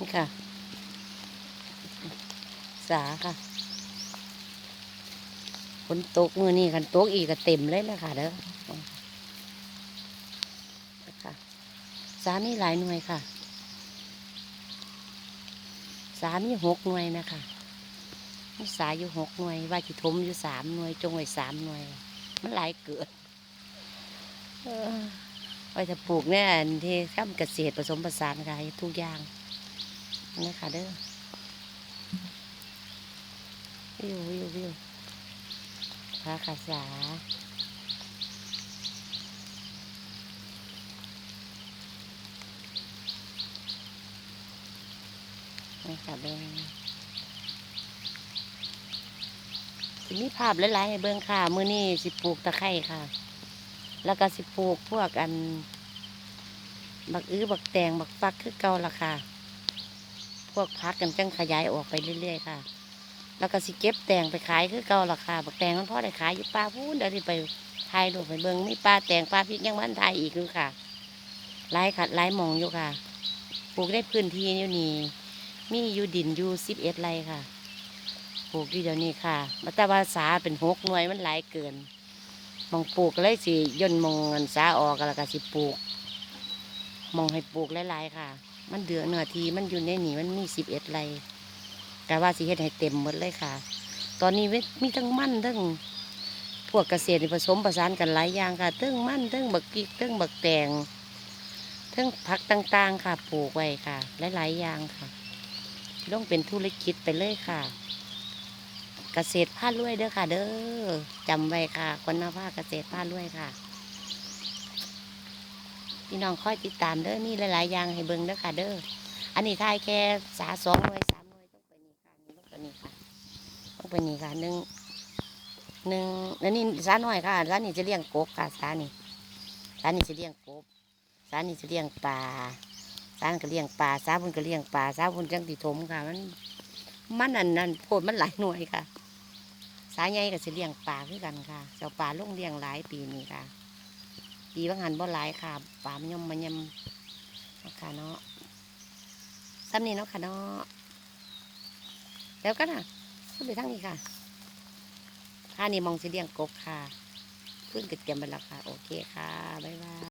นี่ค่ะ สาค่ะฝนตกมือนี่กันตกอีกก็เต็มเลยนะค่ะเด้อค่ะ สามีหลายหน่วยค่ะ สามีหกหน่วยนะคะมีสาอยู่หกหน่วย ว่าจิทมอยู่สามหน่วย จงไว้สามหน่วย มันหลายเกิดไว้จะปลูกเนี่ยที่ทำเกษตรผสมผสานค่ะทุกอย่าง นะคะเด้อวิววิววิวพระคาสานะคะเด้อสิมีภาพหลายๆให้เบิ่งค่ะ มื้อนี้สิปลูกตะไคร้ค่ะ แล้วก็สิปลูกพวกอัน บักอื้อบักแตงบักฟักคือเก่าละค่ะ พวกพักกันจังขยายออกไปเรื่อยๆค่ะ แล้วก็สิเก็บแตงไปขายคือเก่าละค่ะบักแตงมันพ่อได้ขายอยู่ป้าพูนเดี๋ยวที่ไปถ่ายรูไปเบิ่งมีป้าแตงป้าพริกยังมันถ่ายอีกอยู่ค่ะหลายขัดหลายมองอยู่ค่ะ ปลูกได้พื้นที่อยู่นี่มีอยู่ดินอยู่สิบเอ็ดไร่ค่ะปลูกอยู่เดี๋ยวนี้ค่ะมาแต่ว่าสาเป็นหกหน่วยมันหลายเกินมองปลูกเลยสิย่นมองเงินสาออกแล้วก็สิปลูกมองให้ปลูกหลายๆค่ะ มันเดือเนื้อทีมันอยู่ในนี่มันมีสิบเอ็ดไรกะว่าสิเฮ็ดให้เต็มหมดเลยค่ะ ตอนนี้มีทั้งมั่นทั้งพวกเกษตรผสมผสานกันหลายอย่างค่ะทั้งมั่นทั้งบักกิกทั้งบักแตงทั้งผักต่างๆ ค่ะปลูกไว้ค่ะ หลายๆอย่างค่ะต้องเป็นธุรกิจไปเลยค่ะ เกษตรผ้าลวยเด้อค่ะ เด้อจำไว้ค่ะคนนาผ้าเกษตรผ้าลวยค่ะ พี่น้องคอยติดตามเด้อนี่หลายๆอย่างให้เบิ่งเด้อค่ะเด้ออันนี้ทายแค่สาสองหน่วยสามหน่วยต้องไปนี่ค่ะนี่ต้องไปนี่ค่ะต้องไปนี่ค่ะหนึ่งหนึ่งแล้วนี่สาหน่อยค่ะสานี่จะเลี้ยงกบค่ะสานี่สานี่จะเลี้ยงกบสานี่จะเลี้ยงปลาสานก็เลี้ยงปลาสาบุญก็เลี้ยงปลาสาบุญจังติถมค่ะมันมันอันนั้นโพดมันหลายหน่วยค่ะ สาใหญ่ก็จะเลี้ยงปลาคือกันค่ะเจ้าปลาลงเลี้ยงหลายปีนี้ค่ะ ปีบางหันบ่หลายค่ะปามนยมมันยำเนาะค่ะเนาะซ้ำนี้เนาะค่ะเนาะแล้วก็น่ะขึ้นไปทั้งนี้ค่ะท่านี้มองสีเลียงกบค่ะ ขึ้นกิดเทียมไปแล้วค่ะ โอเคค่ะ บ๊ายบาย